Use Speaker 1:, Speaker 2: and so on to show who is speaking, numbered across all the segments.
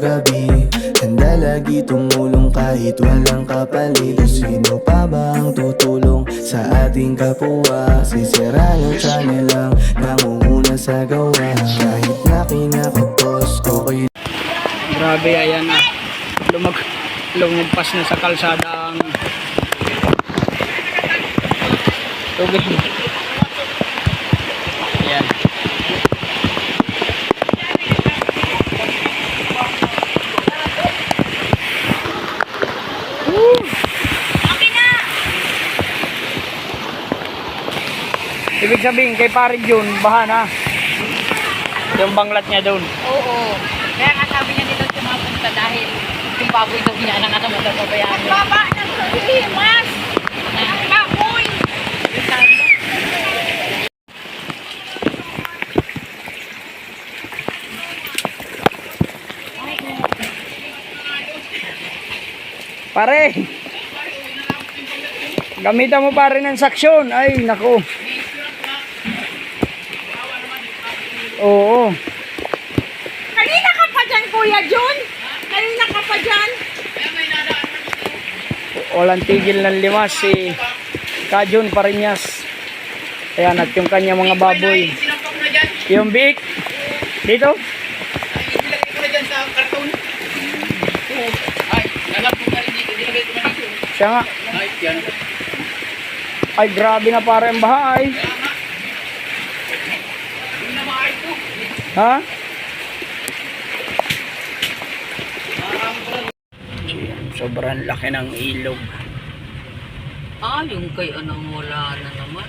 Speaker 1: gabi Handa lagi tumulong kahit walang kapalit Sino pa ba ang tutulong sa ating kapwa? Sisira yung channel lang nangunguna sa gawa Kahit na kinakapos, okay
Speaker 2: Grabe, ayan na. Lumag lumagpas na sa kalsada ang tubig. Ibig sabihin, kay pare Jun, baha na. Yung banglat niya doon.
Speaker 3: Oo. Kaya nga sabi niya dito sumapunta dahil yung baboy daw niya nang ano matapabayaan. Baba ng mas! Baboy!
Speaker 2: Pare! Gamitan mo pare ng saksyon. Ay, nako. Oo.
Speaker 3: Kanina ka pa dyan, Kuya John! Kanina ka pa dyan!
Speaker 2: Walang tigil ng limas si Kajon Parinyas. Ayan, at yung kanya mga baboy. Yung biik. Dito? Siya nga. Ay, grabe na pare ang bahay. Ha? Sobrang laki ng ilog.
Speaker 3: Ah, yung kay anong wala na naman.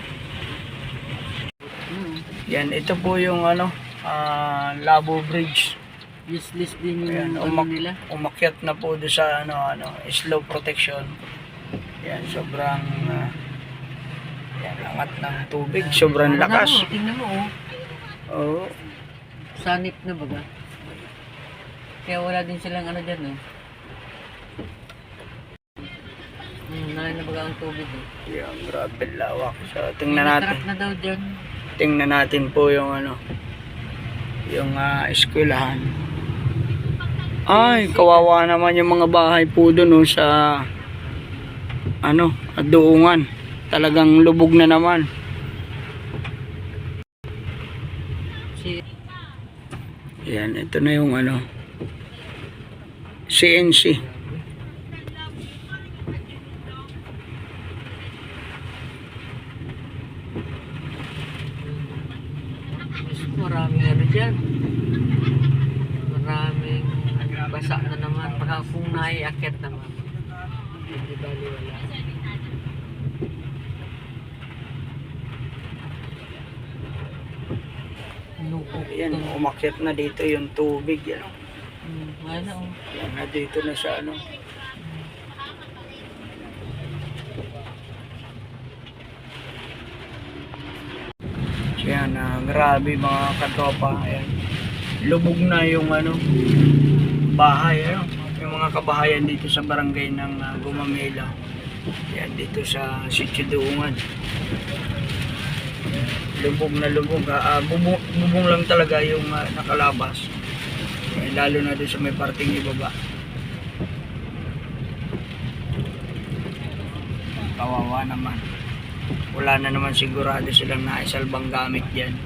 Speaker 2: Yan, ito po yung ano, ah, Labo Bridge.
Speaker 3: Useless din
Speaker 2: Ayan,
Speaker 3: yung ano
Speaker 2: umak
Speaker 3: nila.
Speaker 2: umakyat na po doon sa ano, ano, slow protection. Yan, sobrang ah, yan, angat ng tubig, sobrang lakas.
Speaker 3: Ano, tingnan mo oh.
Speaker 2: Oo.
Speaker 3: Sanip na baga. Kaya wala din silang ano dyan eh. Hmm, nalay na baga ang tubig eh.
Speaker 2: Yan, grabe lawak. So, tingnan natin.
Speaker 3: Na daw dyan.
Speaker 2: Tingnan natin po yung ano, yung ah, eskwelahan. Ay, kawawa naman yung mga bahay po doon oh, sa ano, doongan. Talagang lubog na naman.
Speaker 3: Si
Speaker 2: Yan, ito na yung ano, CNC.
Speaker 3: maraming ano dyan. Maraming basa na naman. Baka kung naiakit naman. Hindi bali wala. Lukok
Speaker 2: Yan,
Speaker 3: to.
Speaker 2: umakyat na dito yung tubig. Yan,
Speaker 3: Hmm, oh.
Speaker 2: yan na dito na sa ano. Yan, ah, grabe mga katropa. Ayan. Lubog na yung ano, bahay. Ano, yung mga kabahayan dito sa barangay ng uh, Gumamela. Yan, dito sa Sitio Duungan. Lubog na lubog. ah. Ah, bubong, bubong lang talaga yung ah, nakalabas. Eh, lalo na doon sa may parting ibaba. Kawawa naman. Wala na naman sigurado silang naisalbang gamit dyan.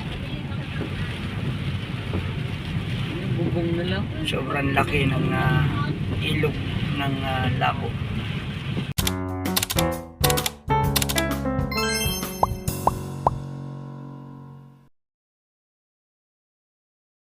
Speaker 3: Bubong na lang.
Speaker 2: Sobrang laki ng ah, ilog ng ah, labo.